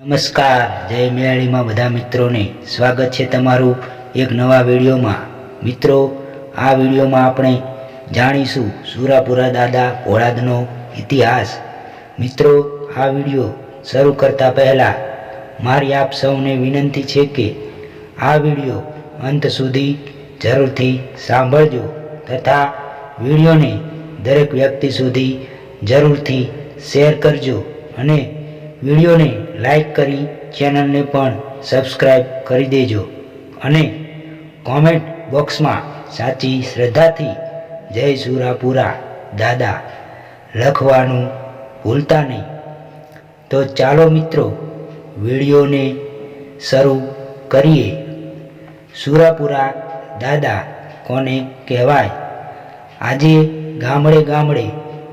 નમસ્કાર, જય મેળીમાં બધા મિત્રોને. સ્વાગત છે તમારું એક નવા વિડીયોમાં. મિત્રો, આ વિડીયોમાં આપણે જાણીશું સુરાપુરા દાદા ભોળાદનો ઇતિહાસ. મિત્રો, આ વીડિયો શરૂ કરતા પહેલાં મારી આપ સૌને વિનંતી છે કે આ વીડિયો અંત સુધી જરૂરથી સાંભળજો તથા વિડીયોને દરેક વ્યક્તિ સુધી જરૂરથી શેર કરજો અને વિડીયોને લાઈક કરી ચેનલને પણ સબસ્ક્રાઈબ કરી દેજો અને કોમેન્ટ બોક્સમાં સાચી શ્રદ્ધાથી જય સુરાપુરા દાદા લખવાનું ભૂલતા નહીં. તો ચાલો મિત્રો, વિડીયોને શરૂ કરીએ. સુરાપુરા દાદા કોને કહેવાય? આજે ગામડે ગામડે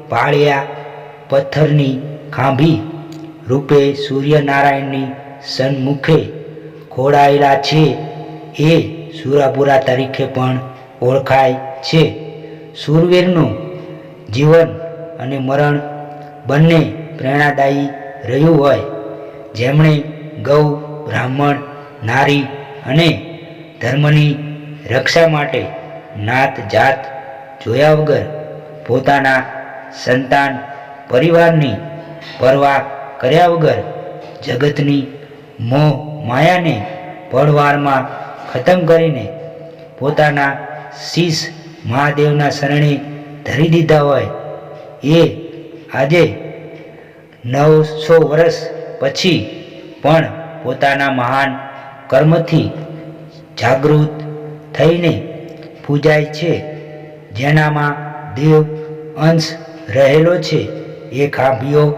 પાળિયા પથ્થરની ખાંભી રૂપે સૂર્યનારાયણની સન્મુખે ખોડાયેલા છે. એ સુરાપુરા તરીકે પણ ઓળખાય છે. સુરવીરનું જીવન અને મરણ બંને પ્રેરણાદાયી રહ્યું હોય. જેમણે ગૌ, બ્રાહ્મણ, નારી અને ધર્મની રક્ષા માટે નાત જાત જોયા વગર પોતાના સંતાન પરિવારની પરવા કર્યા વગર જગતની મોહ માયાને પળવારમાં ખતમ કરીને પોતાના શીશ મહાદેવના શરણે ધરી દીધા હોય. એ આજે નવસો વર્ષ પછી પણ પોતાના મહાન કર્મથી જાગૃત થઈને પૂજાય છે. જેનામાં દેવ અંશ રહેલો છે. એ ખાંભીઓ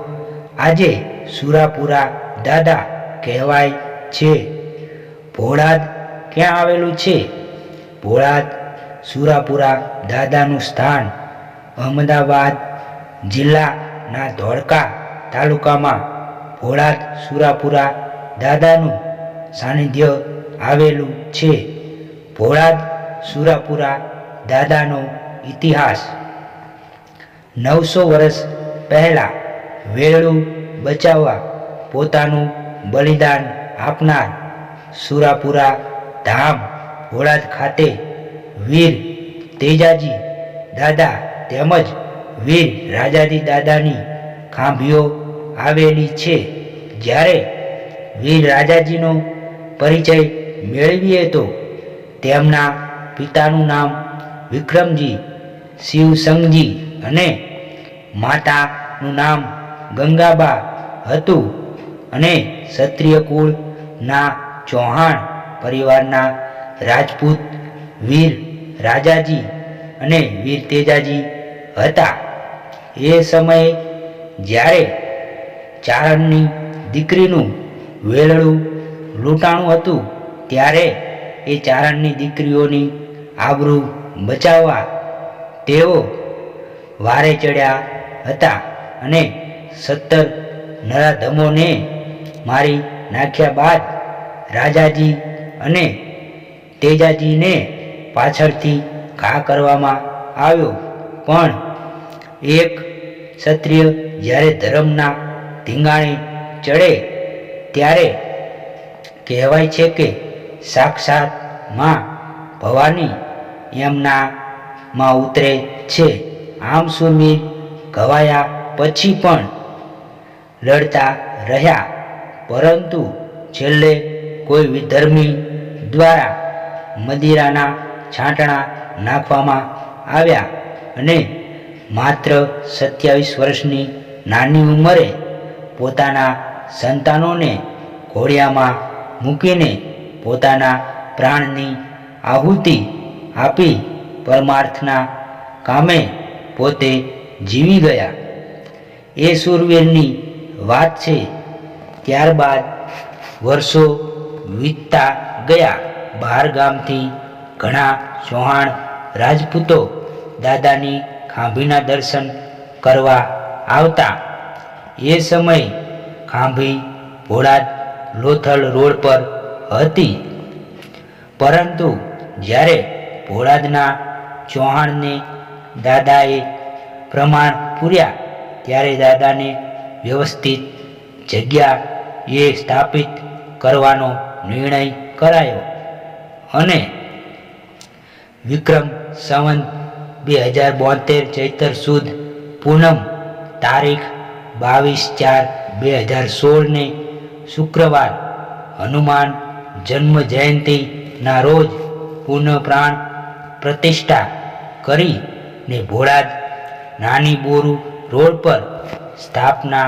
આજે સુરાપુરા દાદા કહેવાય છે. ભોળાદ ક્યાં આવેલું છે? ભોળાદ સુરાપુરા દાદાનું સ્થાન અમદાવાદ જિલ્લાના ધોળકા તાલુકામાં ભોળાદ સુરાપુરા દાદાનું સાનિધ્ય આવેલું છે. ભોળાદ સુરાપુરા દાદાનો ઇતિહાસ નવસો વર્ષ પહેલાં વેળું બચાવવા પોતાનું બલિદાન આપનાર સુરાપુરા ધામ ભોળાદ ખાતે વીર તેજાજી દાદા તેમજ વીર રાજાજી દાદાની ખાંભીઓ આવેલી છે. જ્યારે વીર રાજાજીનો પરિચય મેળવીએ તો તેમના પિતાનું નામ વિક્રમજી, શિવસંગજી અને માતાનું નામ ગંગાબા હતું અને ક્ષત્રિય કુળના ચૌહાણ પરિવારના રાજપૂત વીર રાજાજી અને વીર તેજાજી હતા. એ સમયે જ્યારે ચારણની દીકરીનું વેલડું લૂંટાણું હતું, ત્યારે એ ચારણની દીકરીઓની આબરૂ બચાવવા તેઓ વારે ચડ્યા હતા અને સત્તર નરાધમોને મારી નાખ્યા બાદ રાજાજી અને તેજાજીને પાછળથી ઘા કરવામાં આવ્યો. પણ એક ક્ષત્રિય જ્યારે ધર્મના ધીંગાણે ચડે, ત્યારે કહેવાય છે કે સાક્ષાતમાં ભવાની એમના માં ઉતરે છે. આમ સુરવીર ઘવાયા પછી પણ લડતા રહ્યા. પરંતુ છેલ્લે કોઈ વિધર્મી દ્વારા મદિરાના છાંટણા નાખવામાં આવ્યા અને માત્ર સત્યાવીસ વર્ષની નાની ઉંમરે પોતાના સંતાનોને ઘોડિયામાં મૂકીને પોતાના પ્રાણની આહુતિ આપી પરમાર્થના કામે પોતે જીવી ગયા. એ સુરવીરની વાત છે. ત્યારબાદ વર્ષો વીતતા ગયા. બહાર ગામથી ઘણા ચૌહાણ રાજપૂતો દાદાની ખાંભીના દર્શન કરવા આવતા. એ સમય ખાંભી ભોળાદ લોથલ રોડ પર હતી. પરંતુ જ્યારે ભોળાદના ચૌહાણને દાદાએ પ્રમાણ પૂર્યા, ત્યારે દાદાને વ્યવસ્થિત જગ્યા એ સ્થાપિત કરવાનો નિર્ણય કરાયો. અને વિક્રમ સંવંત બે હજાર બોતેર ચૈતર સુદ પૂનમ તારીખ બાવીસ ચાર બે હજાર સોળને શુક્રવાર હનુમાન જન્મ જયંતિના રોજ પુનઃપ્રાણ પ્રતિષ્ઠા કરીને ભોળાજ નાની બોરુ રોડ પર સ્થાપના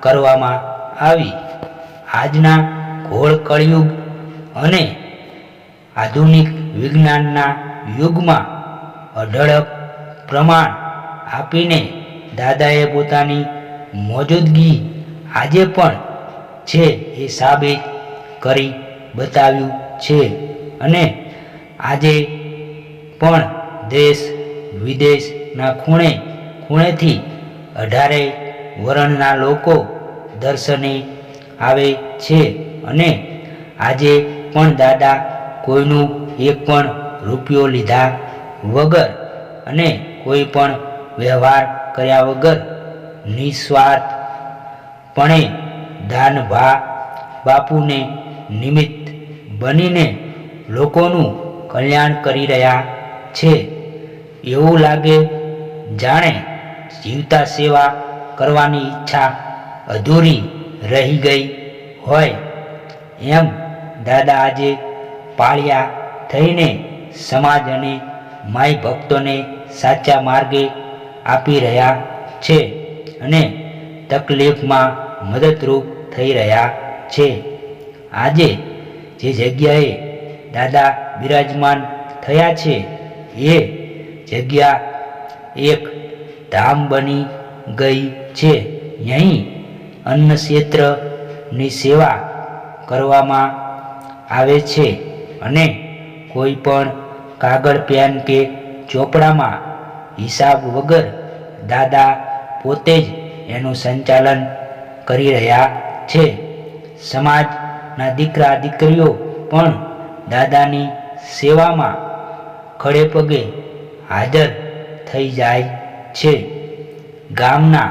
કરવામાં આવી. આજના ઘોળ કળિયુગ અને આધુનિક વિજ્ઞાનના યુગમાં અઢળક પ્રમાણ આપીને દાદાએ પોતાની મોજૂદગી આજે પણ છે એ સાબિત કરી બતાવ્યું છે અને આજે પણ દેશ વિદેશના ખૂણે ખૂણેથી અઢારે વર્ણના લોકો દર્શને આવે છે અને આજે પણ દાદા કોઈનું એક પણ રૂપિયો લીધા વગર અને કોઈ પણ વ્યવહાર કર્યા વગર નિસ્વાર્થપણે દાન ભા બાપુને નિમિત્ત બનીને લોકોનું કલ્યાણ કરી રહ્યા છે. એવું લાગે જાણે જીવતા સેવા કરવાની ઈચ્છા અધૂરી રહી ગઈ હોય. એમ દાદા આજે પાળ્યા થઈને સમાજ અને માય ભક્તોને સાચા માર્ગે આપી રહ્યા છે અને તકલીફમાં મદદરૂપ થઈ રહ્યા છે. આજે જે જગ્યાએ દાદા બિરાજમાન થયા છે, એ જગ્યા એક ધામ બની ગઈ છે અહીં અન્ન ક્ષેત્રની સેવા કરવામાં આવે છે અને કોઈ પણ કાગળ, પેન કે ચોપડામાં હિસાબ વગર દાદા પોતે જ એનું સંચાલન કરી રહ્યા છે. સમાજના દીકરા, દીકરીઓ પણ દાદાની સેવામાં ખડે પગે હાજર થઈ જાય છે. ગામના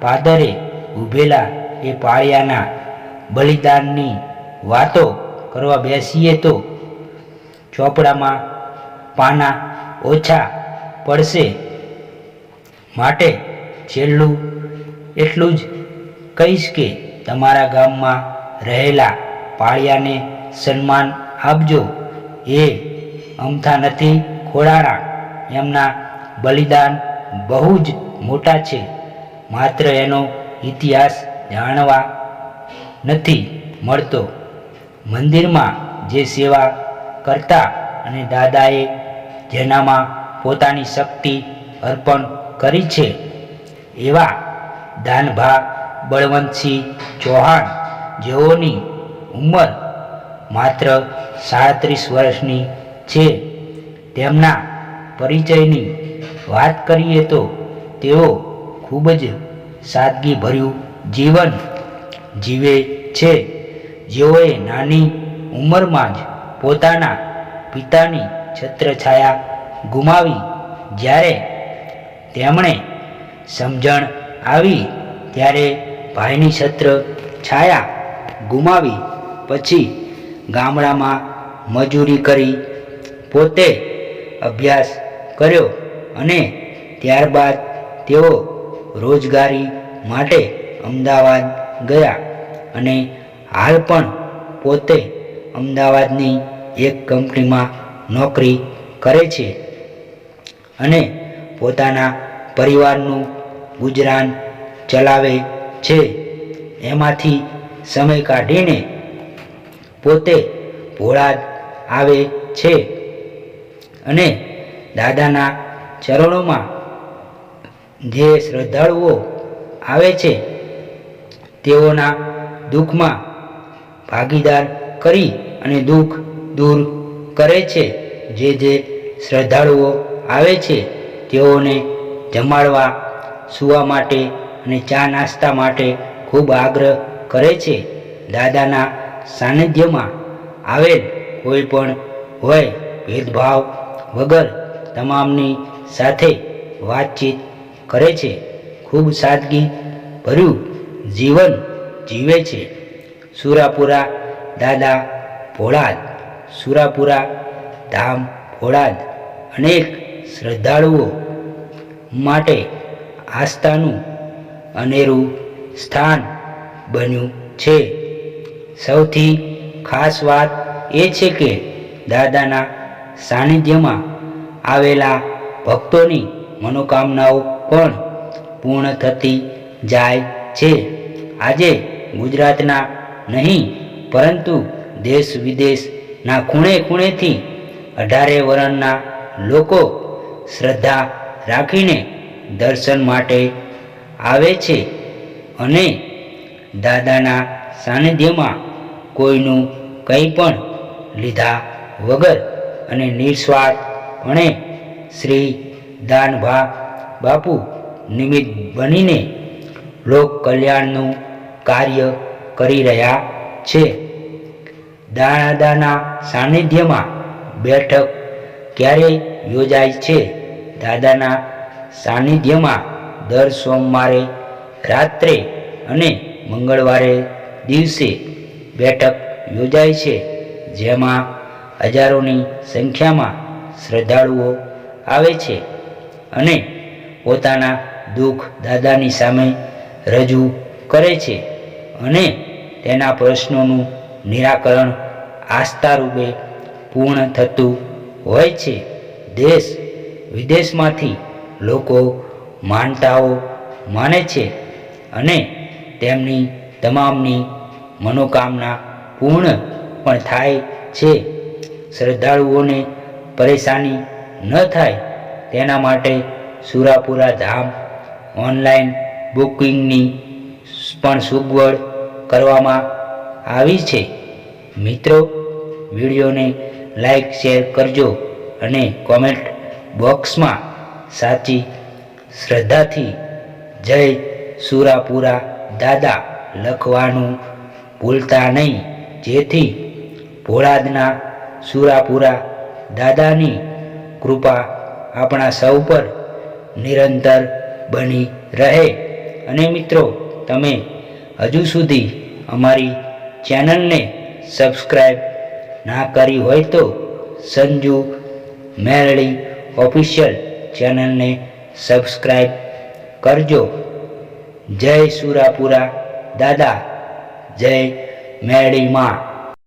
પાદરે ઊભેલા એ પાળિયાના બલિદાનની વાતો કરવા બેસીએ તો ચોપડામાં પાના ઓછા પડશે. માટે છેલ્લું એટલું જ કહીશ કે તમારા ગામમાં રહેલા પાળિયાને સન્માન આપજો. એ અમથા નથી, ખોડાણા. એમના બલિદાન બહુ જ મોટા છે. માત્ર એનો ઇતિહાસ જાણવા નથી મળતો. મંદિરમાં જે સેવા કરતા અને દાદાએ જેનામાં પોતાની શક્તિ અર્પણ કરી છે, એવા દાનભા બળવંતસિંહ ચૌહાણ જેઓની ઉંમર માત્ર સાડત્રીસ વર્ષની છે. તેમના પરિચયની વાત કરીએ તો તેઓ ખૂબ જ સાદગીભર્યું જીવન જીવે છે. જેઓએ નાની ઉંમરમાં જ પોતાના પિતાની છત્રછાયા ગુમાવી. જ્યારે તેમણે સમજણ આવી, ત્યારે ભાઈની છત્ર છાયા ગુમાવી. પછી ગામડામાં મજૂરી કરી, પોતે અભ્યાસ કર્યો અને ત્યારબાદ તેઓ રોજગારી માટે અમદાવાદ ગયા અને હાલ પણ પોતે અમદાવાદની એક કંપનીમાં નોકરી કરે છે અને પોતાના પરિવારનું ગુજરાન ચલાવે છે. એમાંથી સમય કાઢીને પોતે ભોળાદ આવે છે અને દાદાના ચરણોમાં જે શ્રદ્ધાળુઓ આવે છે, તેઓના દુઃખમાં ભાગીદાર કરી અને દુઃખ દૂર કરે છે. જે જે શ્રદ્ધાળુઓ આવે છે, તેઓને જમાડવા, સૂવા માટે અને ચા નાસ્તા માટે ખૂબ આગ્રહ કરે છે. દાદાના સાનિધ્યમાં આવેલ કોઈ પણ હોય, ભેદભાવ વગર તમામની સાથે વાતચીત કરે છે. ખૂબ સાદગી ભર્યું જીવન જીવે છે. સુરાપુરા દાદા ભોળાદ, સુરાપુરા ધામ ભોળાદ અનેક શ્રદ્ધાળુઓ માટે આસ્થાનું અનેરું સ્થાન બન્યું છે. સૌથી ખાસ વાત એ છે કે દાદાના સાનિધ્યમાં આવેલા ભક્તોની મનોકામનાઓ પણ પૂર્ણ થતી જાય છે. આજે ગુજરાતના નહીં, પરંતુ દેશ વિદેશના ખૂણે ખૂણેથી અઢારે વર્ણના લોકો શ્રદ્ધા રાખીને દર્શન માટે આવે છે અને દાદાના સાનિધ્યમાં કોઈનું કંઈ પણ લીધા વગર અને નિસ્વાર્થપણે શ્રી દાનભા બાપુ, નિમિત્ત બનીને લોક કલ્યાણનું કાર્ય કરી રહ્યા છે. દાદાના સાનિધ્યમાં બેઠક ક્યારે યોજાય છે? દાદાના સાનિધ્યમાં દર સોમવારે, રાત્રે અને મંગળવારે દિવસે બેઠક યોજાય છે, જેમાં હજારોની સંખ્યામાં શ્રદ્ધાળુઓ આવે છે અને પોતાના દુઃખ દાદાની સામે રજૂ કરે છે અને તેના પ્રશ્નોનું નિરાકરણ આસ્થારૂપે પૂર્ણ થતું હોય છે. દેશ વિદેશમાંથી લોકો માનતાઓ માને છે અને તેમની તમામની મનોકામના પૂર્ણ પણ થાય છે. શ્રદ્ધાળુઓને પરેશાની ન થાય તેના માટે સુરાપુરા ધામ, ઓનલાઈન બુકિંગની પણ સગવડ કરવામાં આવી છે. મિત્રો, વિડીયોને લાઈક, શેર કરજો અને કોમેન્ટ બોક્સમાં સાચી શ્રદ્ધાથી જય સુરાપુરા દાદા લખવાનું ભૂલતા નહીં. જેથી ભોળાદના સુરાપુરા દાદાની કૃપા આપણા સૌ પર નિરંતર બની રહે. અને મિત્રો, તમે હજુ સુધી અમારી ચેનલને સબસ્ક્રાઈબ ના કરી હોય તો સંજુ મેરડી ઓફિશિયલ ચેનલને સબસ્ક્રાઈબ કરજો. જય સુરાપુરા દાદા, જય મેરળી માં.